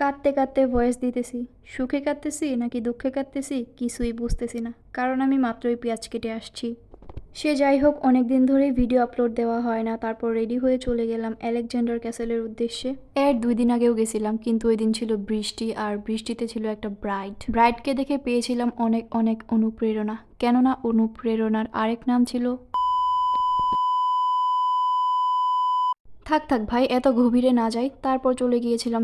কাঁদতে কাঁদতে ভয়েস দিতেছি, সুখে কাঁদতেছি নাকি দুঃখে কাঁদতেছি কিছুই বুঝতেছি না, কারণ আমি মাত্রই পেঁয়াজ কেটে আসছি। সে যাই হোক অনেক দিন ধরেই ভিডিও আপলোড দেওয়া হয় না, তারপর রেডি হয়ে চলে গেলাম আলেকজান্ডার ক্যাসেলের উদ্দেশ্যে। এর দুই দিন আগেও গেছিলাম, কিন্তু ওই দিন ছিল বৃষ্টি, আর বৃষ্টিতে ছিল একটা ব্রাইড ব্রাইডকে দেখে পেয়েছিলাম অনেক অনেক অনুপ্রেরণা, কেননা অনুপ্রেরণার আরেক নাম ছিল থাক থাক ভাই, এত গভীরে না যাই। তারপর চলে গিয়েছিলাম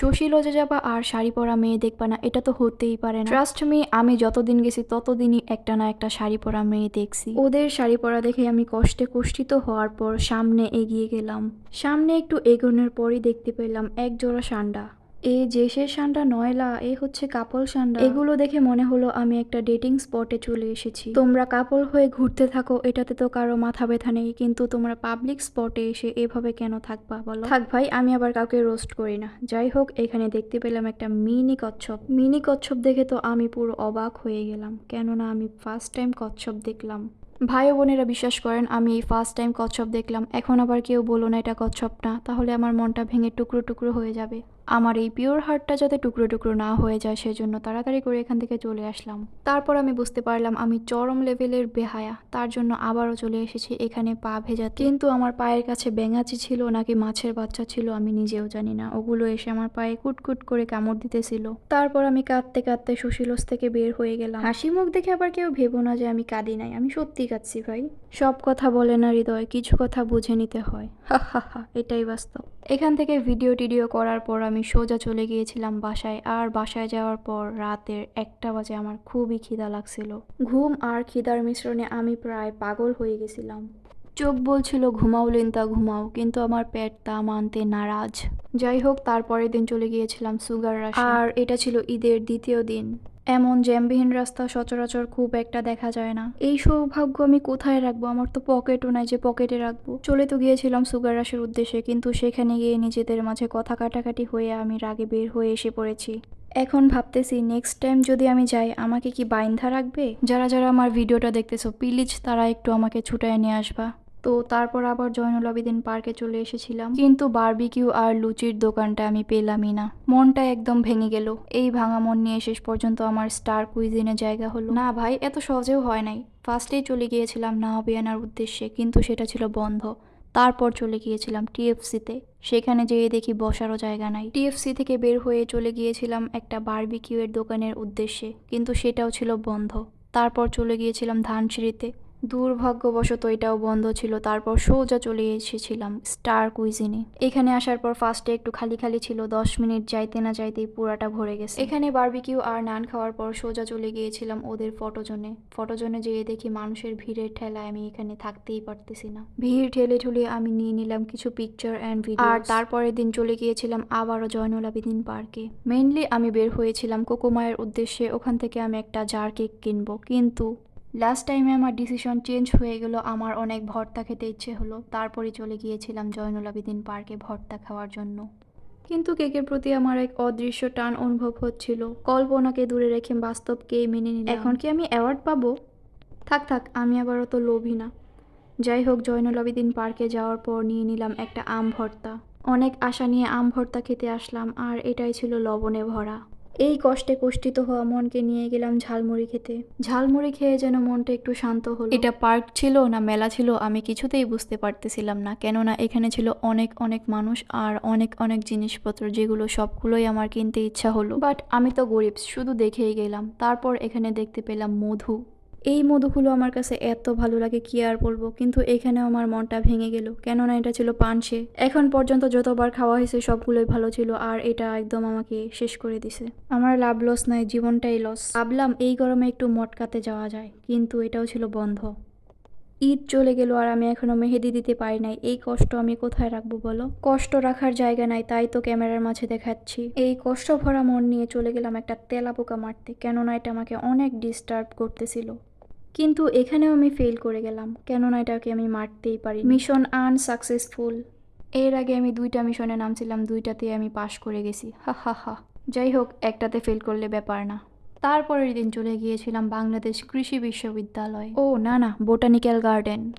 শশী লজে যাবা আর শাড়ি পরা মেয়ে দেখবা না, এটা তো হতেই পারে না। ট্রাস্ট মি আমি যতদিন গেছি ততদিনই একটা না একটা শাড়ি পরা মেয়ে দেখছি। ওদের শাড়ি পরা দেখে আমি কষ্টে কষ্টিত হওয়ার পর সামনে এগিয়ে গেলাম। সামনে একটু এগোনোর পরই দেখতে পেলাম এক জোড়া সান্ডা। এ সে সান্ডা নয়লা, এ হচ্ছে কাপল সান্ডা এগুলো দেখে মনে হলো আমি একটা ডেটিং স্পটে চলে এসেছি। তোমরা কাপল হয়ে ঘুরতে থাকো, এটাতে তো কারও মাথা ব্যথা নেই, কিন্তু তোমরা পাবলিক স্পটে এসে এভাবে কেন থাকবা বলো? থাক ভাই, আমি আবার কাউকে রোস্ট করি না। যাই হোক, এখানে দেখতে পেলাম একটা মিনি কচ্ছপ। মিনি কচ্ছপ দেখে তো আমি পুরো অবাক হয়ে গেলাম, কেননা আমি ফার্স্ট টাইম কচ্ছপ দেখলাম। ভাই বোনেরা বিশ্বাস করেন, আমি এই ফার্স্ট টাইম কচ্ছপ দেখলাম। এখন আবার কেউ বলো না এটা কচ্ছপ না, তাহলে আমার মনটা ভেঙে টুকরো টুকরো হয়ে যাবে। আমার এই পিওর হার্টটা যাতে টুকরো টুকরো না হয়ে যায়, সেজন্য তাড়াতাড়ি করে এখান থেকে চলে আসলাম। তারপর আমি বুঝতে পারলাম আমি চরম লেভেলের বেহায়া, তার জন্য আবারও চলে এসেছি এখানে পা ভেজাতে। কিন্তু আমার পায়ের কাছে ব্যাঙাচি ছিল নাকি মাছের বাচ্চা ছিল আমি নিজেও জানি না। ওগুলো এসে আমার পায়ে কুটকুট করে কামড় দিতেছিল। তারপর আমি কাঁদতে কাঁদতে সুশীলস থেকে বের হয়ে গেলাম। হাসি মুখ দেখে আবার কেউ ভেবো না যে আমি কাঁদি নাই। আমি সত্যি কাঁদছি ভাই। সব কথা বলে না হৃদয়, কিছু কথা বুঝে নিতে হয়। এটাই বাস্তব। এখান থেকে ভিডিও টিডিও করার পর আমি সোজা চলে গিয়েছিলাম বাসায়, আর বাসায় যাওয়ার পর রাতের একটা বাজে আমার খুবই খিদা লাগছিল। ঘুম আর খিদার মিশ্রণে আমি প্রায় পাগল হয়ে গেছিলাম। চোখ বলছিল, ঘুমাও লিন্তা, ঘুমাও। কিন্তু আমার পেট তা মানতে নারাজ। যাই হোক, তারপরের দিন চলে গিয়েছিলাম সুগার আর এটা ছিল ঈদের দ্বিতীয় দিন। এমন জ্যামবিহীন রাস্তা সচরাচর খুব একটা দেখা যায় না। এই সৌভাগ্য আমি কোথায় রাখব? আমার তো পকেটও নাই যে পকেটে রাখব। চলে তো গিয়েছিলাম সুগার রাশের উদ্দেশ্যে, কিন্তু সেখানে গিয়ে নিজেদের মাঝে কথা কাটাকাটি হয়ে আমি রাগে বের হয়ে এসে পড়েছি। এখন ভাবতেছি নেক্সট টাইম যদি আমি যাই, আমাকে কি বাইন্ধা রাখবে? যারা যারা আমার ভিডিওটা দেখতেছো প্লিজ তারা একটু আমাকে ছুটায় নিয়ে আসবা। তো তারপর আবার জয়নুল আবেদিন পার্কে চলে এসেছিলাম। কিন্তু বারবিকিউ আর লুচির দোকানটা আমি পেলামই না। মনটা একদম ভেঙে গেল। এই ভাঙা মন নিয়ে শেষ পর্যন্ত আমার স্টার কুইজিনে জায়গা হলো। না ভাই, এত সহজেও হয় নাই। ফার্স্টেই চলে গিয়েছিলাম না নাহবিয়ানার উদ্দেশ্যে, কিন্তু সেটা ছিল বন্ধ। তারপর চলে গিয়েছিলাম টিএফসিতে। সেখানে যেয়ে দেখি বসারও জায়গা নাই। টিএফসি থেকে বের হয়ে চলে গিয়েছিলাম একটা বারবিকিউ এর দোকানের উদ্দেশ্যে, কিন্তু সেটাও ছিল বন্ধ। তারপর চলে গিয়েছিলাম ধানসিঁড়িতে। দুর্ভাগ্যবশত এটাও বন্ধ ছিল, তারপর সোজা চলে এসেছিলাম স্টার কুইজিনে। এখানে আসার পর ফার্স্টে একটু খালি খালি ছিল, দশ মিনিট যাইতে না যাইতেই পুরাটা ভরে গেছে। এখানে বারবিকিউ আর নান খাওয়ার পর সোজা চলে গিয়েছিলাম ওদের ফটোজনে। ফটোজনে যেয়ে দেখি মানুষের ভিড়ের ঠেলায় আমি এখানে থাকতেই পারতেছি না। ভিড় ঠেলে ঠুলে আমি নিয়ে নিলাম কিছু পিকচার অ্যান্ড ভিডিও আর তারপরের দিন চলে গিয়েছিলাম আবারও জয়নুল আবেদিন পার্কে। মেইনলি আমি বের হয়েছিলাম কোকোমায়ের উদ্দেশ্যে, ওখান থেকে আমি একটা জার কেক কিনবো। কিন্তু লাস্ট টাইমে আমার ডিসিশন চেঞ্জ হয়ে গেল, আমার অনেক ভর্তা খেতে ইচ্ছে হলো। তারপরে চলে গিয়েছিলাম জয়নুল আবেদিন পার্কে ভর্তা খাওয়ার জন্য। কিন্তু কেকের প্রতি আমার এক অদৃশ্য টান অনুভব হচ্ছিল। কল্পনাকে দূরে রেখে বাস্তবকে মেনে নিলাম। এখন কি আমি অ্যাওয়ার্ড পাবো? থাক থাক, আমি আবার অত লোভী না। যাই হোক, জয়নুল আবেদিন পার্কে যাওয়ার পর নিয়ে নিলাম একটা আম ভর্তা। অনেক আশা নিয়ে আম ভর্তা খেতে আসলাম, আর এটাই ছিল লবণে ভরা। এই কষ্টে কষ্টিত হওয়া মনকে নিয়ে গেলাম ঝালমুড়ি খেতে। ঝালমুড়ি খেয়ে যেন মনটা একটু শান্ত হলো। এটা পার্ক ছিল না মেলা ছিল আমি কিছুতেই বুঝতে পারতেছিলাম না কেননা এখানে ছিল অনেক অনেক মানুষ আর অনেক অনেক জিনিসপত্র যেগুলো সবগুলোই আমার কিনতে ইচ্ছা হলো। বাট আমি তো গরিব শুধু দেখেই গেলাম। তারপর এখানে দেখতে পেলাম মধু। এই মধুগুলো আমার কাছে এত ভালো লাগে, কি আর বলব? কিন্তু এখানেও আমার মনটা ভেঙে গেল। কেননা এটা ছিল পানসে। এখন পর্যন্ত যতবার খাওয়া হয়েছে, সবগুলোই ভালো ছিল আর এটা একদম আমাকে শেষ করে দিছে। আমার লাভ লস নাই জীবনটাই লস। ভাবলাম এই গরমে একটু মটকাতে যাওয়া যায়, কিন্তু এটাও ছিল বন্ধ। ঈদ চলে গেল আর আমি এখনও মেহেদি দিতে পারি নাই। এই কষ্ট আমি কোথায় রাখব বলো? কষ্ট রাখার জায়গা নাই, তাই তো ক্যামেরার মাঝে দেখাচ্ছি। এই কষ্ট ভরা মন নিয়ে চলে গেলাম একটা তেলা পোকা মারতে, কেননা এটা আমাকে অনেক ডিস্টার্ব করতেছিল। কিন্তু এখানেও আমি ফেল করে গেলাম। কেননা এটাকে আমি মারতেই পারি মিশন আনসাকসেসফুল এর আগে আমি দুইটা মিশনে নামছিলাম, দুইটাতে আমি পাশ করে গেছি। হা হা হা। যাই হোক, একটাতে ফেল করলে ব্যাপার না। তারপরের দিন চলে গিয়েছিলাম বাংলাদেশ কৃষি বিশ্ববিদ্যালয়। ও, না না বোটানিক্যাল গার্ডেন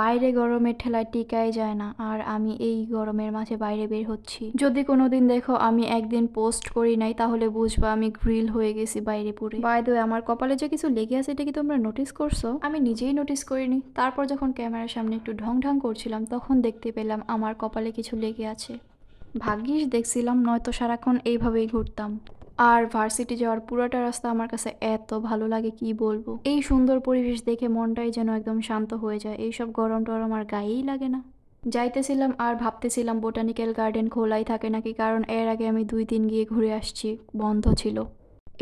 বাইরে গরমের ঠেলায় টিকাই যায় না, আর আমি এই গরমের মাঝে বাইরে বের হচ্ছি। যদি কোনোদিন দেখো আমি একদিন পোস্ট করি নাই, তাহলে বুঝবা আমি গ্রিল হয়ে গেছি বাইরে পুরে বাই দ্য আমার কপালে যে কিছু লেগে আছে, এটা কি তোমরা নোটিস করছ? আমি নিজেই নোটিস করিনি। তারপর যখন ক্যামেরার সামনে একটু ঢং ঢং করছিলাম, তখন দেখতে পেলাম আমার কপালে কিছু লেগে আছে। ভাগ্যিস দেখছিলাম, নয়তো সারাক্ষণ এইভাবেই ঘুরতাম। আর ভার্সিটি যাওয়ার পুরোটা রাস্তা আমার কাছে এত ভালো লাগে, কি বলব? এই সুন্দর পরিবেশ দেখে মনটাই যেন একদম শান্ত হয়ে যায়। এইসব গরম টরম আর গায়েই লাগে না। যাইতেছিলাম আর ভাবতেছিলাম বোটানিক্যাল গার্ডেন খোলাই থাকে নাকি, কারণ এর আগে আমি দুই দিন গিয়ে ঘুরে আসছি, বন্ধ ছিল।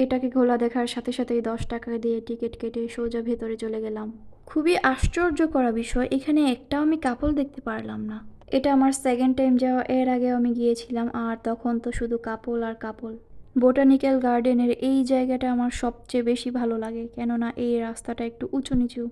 এটাকে খোলা দেখার সাথে সাথেই দশ টাকা দিয়ে টিকিট কেটে সোজা ভেতরে চলে গেলাম। খুবই আশ্চর্য করা বিষয়, এখানে একটাও আমি কাপল দেখতে পারলাম না। এটা আমার সেকেন্ড টাইম যাওয়া, এর আগেও আমি গিয়েছিলাম, আর তখন তো শুধু কাপল আর কাপল বোটানিক্যাল গার্ডেনের এই জায়গাটা আমার সবচেয়ে বেশি ভালো লাগে, কেননা এই রাস্তাটা একটু উঁচু নিচু।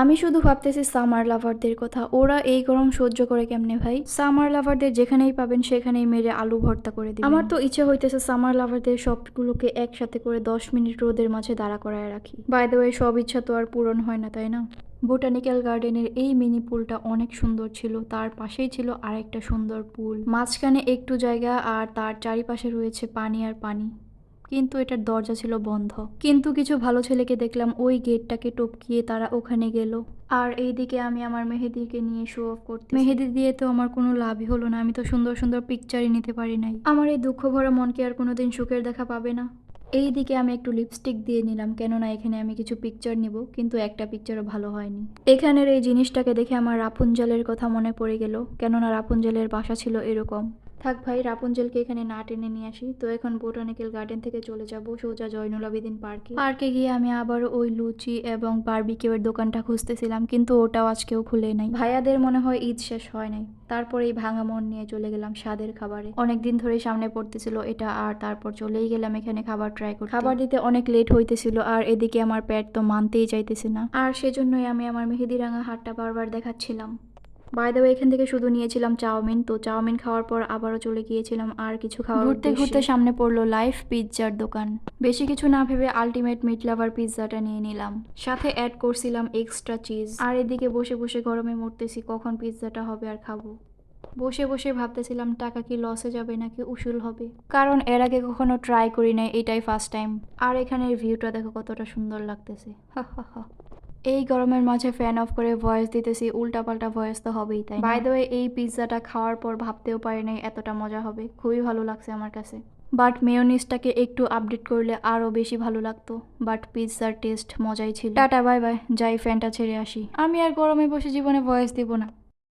আমি শুধু ভাবতেছি সামার লাভারদের কথা, ওরা এই গরম সহ্য করে কেমনে ভাই? সামার লাভারদের যেখানেই পাবেন সেখানেই মেরে আলু ভর্তা করে দিই আমার তো ইচ্ছে হইতেছে সামার লাভারদের সবগুলোকে একসাথে করে দশ মিনিট রোদের মাঝে দাঁড়া করায় রাখি। বাই দ্য ওয়ে সব ইচ্ছা তো আর পূরণ হয় না, তাই না? বোটানিক্যাল গার্ডেনের এই মিনি পুলটা অনেক সুন্দর ছিল। তার পাশেই ছিল আরেকটা সুন্দর পুল। মাঝখানে একটু জায়গা আর তার চারিপাশে রয়েছে পানি আর পানি। কিন্তু এটার দরজা ছিল বন্ধ। কিন্তু কিছু ভালো ছেলেকে দেখলাম ওই গেটটাকে টপকিয়ে তারা ওখানে গেল। আর এইদিকে আমি আমার মেহেদিকে নিয়ে শো অফ করতে মেহেদি দিয়ে তো আমার কোনো লাভই হলো না। আমি তো সুন্দর সুন্দর পিকচারই নিতে পারি নাই। আমার এই দুঃখ ভরা মনকে আর কোনোদিন সুখের দেখা পাবে না। এই দিকে আমি একটু লিপস্টিক দিয়ে নিলাম, কেননা এখানে আমি কিছু পিকচার নিব, কিন্তু একটা পিকচারও ভালো হয়নি। এখানের এই জিনিসটাকে দেখে আমার রাপুঞ্জলের কথা মনে পড়ে গেল, কেননা রাপুঞ্জলের বাসা ছিল এরকম। থাক ভাই, রাপুঞ্জলকে এখানে না টেনে নিয়ে আসি। তো এখন বোটানিক্যাল গার্ডেন থেকে চলে যাব সোজা জয়নুল আবেদিন পার্কে। পার্কে গিয়ে আমি আবার ওই লুচি এবং বারবিকিউয়ের দোকানটা খুঁজতেছিলাম, কিন্তু ওটাও আজকেও খুলে নাই। ভাইয়াদের মনে হয় ঈদ শেষ হয় নাই। তারপরে এই ভাঙা মন নিয়ে চলে গেলাম স্বাদের খাবারে। অনেকদিন ধরে সামনে পড়তেছিল এটা, আর তারপর চলেই গেলাম এখানে খাবার ট্রাই করতে। খাবার দিতে অনেক লেট হইতেছিল, আর এদিকে আমার পেট তো মানতেই চাইতেছে না। আর সেজন্যই আমি আমার মেহেদিরাঙা হাটটা বারবার দেখাচ্ছিলাম। বাই দ্য এখান থেকে শুধু নিয়েছিলাম চাউমিন। তো চাউমিন খাওয়ার পর আবারও চলে গিয়েছিলাম আর কিছু খাওয়ার ঘুরতে ঘুরতে সামনে পড়ল লাইফ পিৎজার দোকান। বেশি কিছু না ভেবে আলটিমেট মিট লাভার পিৎজাটা নিয়ে নিলাম। সাথে অ্যাড করছিলাম এক্সট্রা চিজ আর এদিকে বসে বসে গরমে মরতেছি কখন পিৎজাটা হবে আর খাব? বসে বসে ভাবতেছিলাম টাকা কি লসে যাবে নাকি উসুল হবে? কারণ এর আগে কখনো ট্রাই করি নাই এটাই ফার্স্ট টাইম আর এখানের ভিউটা দেখো কতটা সুন্দর লাগতেছে। হা হা হা এই গরমের মাঝে ফ্যান অফ করে ভয়েস দিতেছি উল্টাপাল্টা ভয়েস তো হবেই তাই বাই দ্য ওয়ে এই পিৎজাটা খাওয়ার পর ভাবতেও পারি নাই এতটা মজা হবে। খুবই ভালো লাগছে আমার কাছে। বাট মেয়োনিজটাকে একটু আপডেট করলে আরও বেশি ভালো লাগতো। বাট পিৎজার টেস্ট মজাই ছিল। টাটা বাই বাই যাই ফ্যানটা ছেড়ে আসি। আমি আর গরমে বসে জীবনে ভয়েস দিব না।